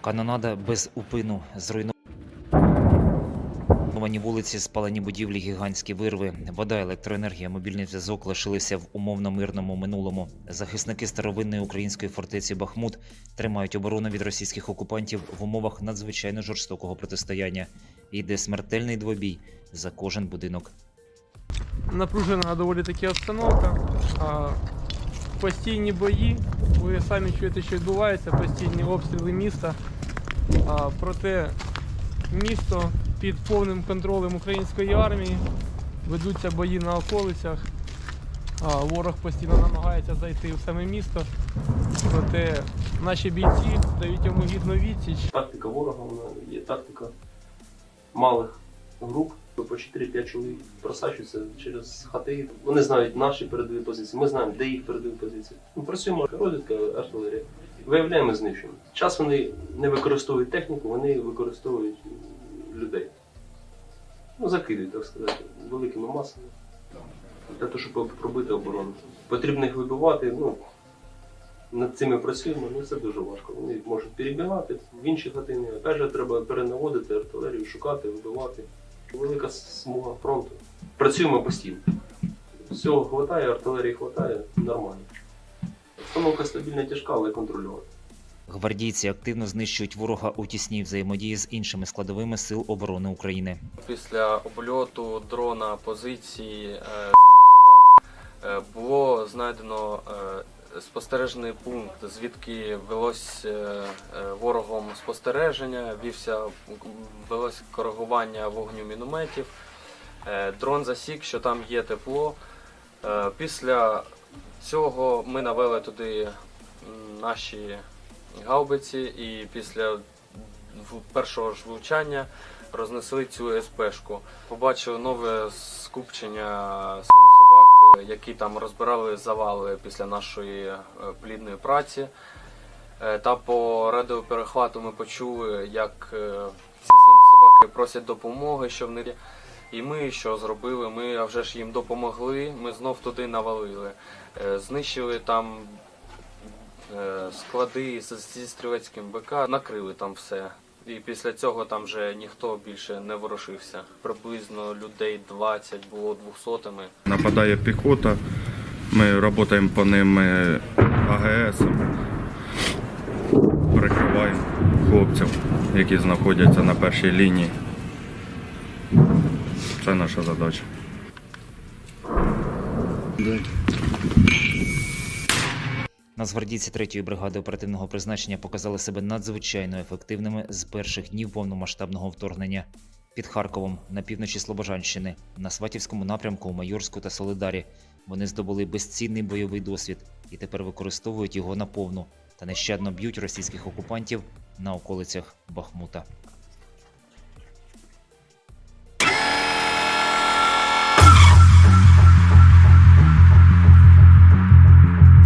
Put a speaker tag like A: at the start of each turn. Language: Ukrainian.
A: Канонада без упину зруйновані вулиці, спалені будівлі, гігантські вирви, вода, електроенергія, мобільний зв'язок лишилися в умовно мирному минулому. Захисники старовинної української фортеці Бахмут тримають оборону від російських окупантів в умовах надзвичайно жорстокого протистояння. Йде смертельний двобій за кожен будинок.
B: напружена доволі таки обстановка. Постійні бої, ви самі чуєте, що відбувається, постійні обстріли міста. А, проте місто під повним контролем української армії, ведуться бої на околицях. А, ворог постійно намагається зайти в саме місто. Проте наші бійці дають йому гідну відсіч.
C: Тактика ворога є тактика малих груп. По 4-5 чоловік просачуються через хати. Вони знають наші передові позиції. Ми знаємо, де їх передові позиції. Ми працюємо розвідка, артилерія. Виявляємо, знищуємо. Час вони не використовують техніку, вони використовують людей. Ну, закидують, так сказати, великими масами. Для того, щоб пробити оборону. Потрібно їх вибивати. Ну, над цими працюємо, але це дуже важко. Вони можуть перебігати в інші хатини. Опять же, треба перенаводити артилерію, шукати, вибивати. Велика смуга фронту. Працюємо постійно. Всього хватає, артилерії хватає, нормально. Обстановка стабільна тяжка, але контрольована.
A: Гвардійці активно знищують ворога у тісній взаємодії з іншими складовими сил оборони України.
D: Після обльоту дрона позиції е, е, було знайдено е, спостережний пункт, звідки велось е, е, ворогом спостереження, вівся велось коригування вогню мінометів. Е, Дрон засік, що там є тепло. Після цього ми навели туди наші гаубиці, і після першого ж влучання рознесли цю СПшку. Побачили нове скупчення які там розбирали завали після нашої е, плідної праці. Е, Та по радіоперехвату ми почули, як е, ці свинособаки просять допомоги, що вони. І ми що зробили? Ми вже ж їм допомогли. Ми знов туди навалили. Е, Знищили там е, склади зі стрілецьким БК, накрили там все. І після цього там вже ніхто більше не ворушився. Приблизно людей 20 було двохсотими.
E: Нападає піхота, ми працюємо по ним е, АГС, прикриваємо хлопців, які знаходяться на першій лінії. Це наша задача.
A: Нацгвардійці 3-ї бригади оперативного призначення показали себе надзвичайно ефективними з перших днів повномасштабного вторгнення. Під Харковом на півночі Слобожанщини, на Сватівському напрямку у Майорську та Солидарі вони здобули безцінний бойовий досвід і тепер використовують його наповну та нещадно б'ють російських окупантів на околицях Бахмута.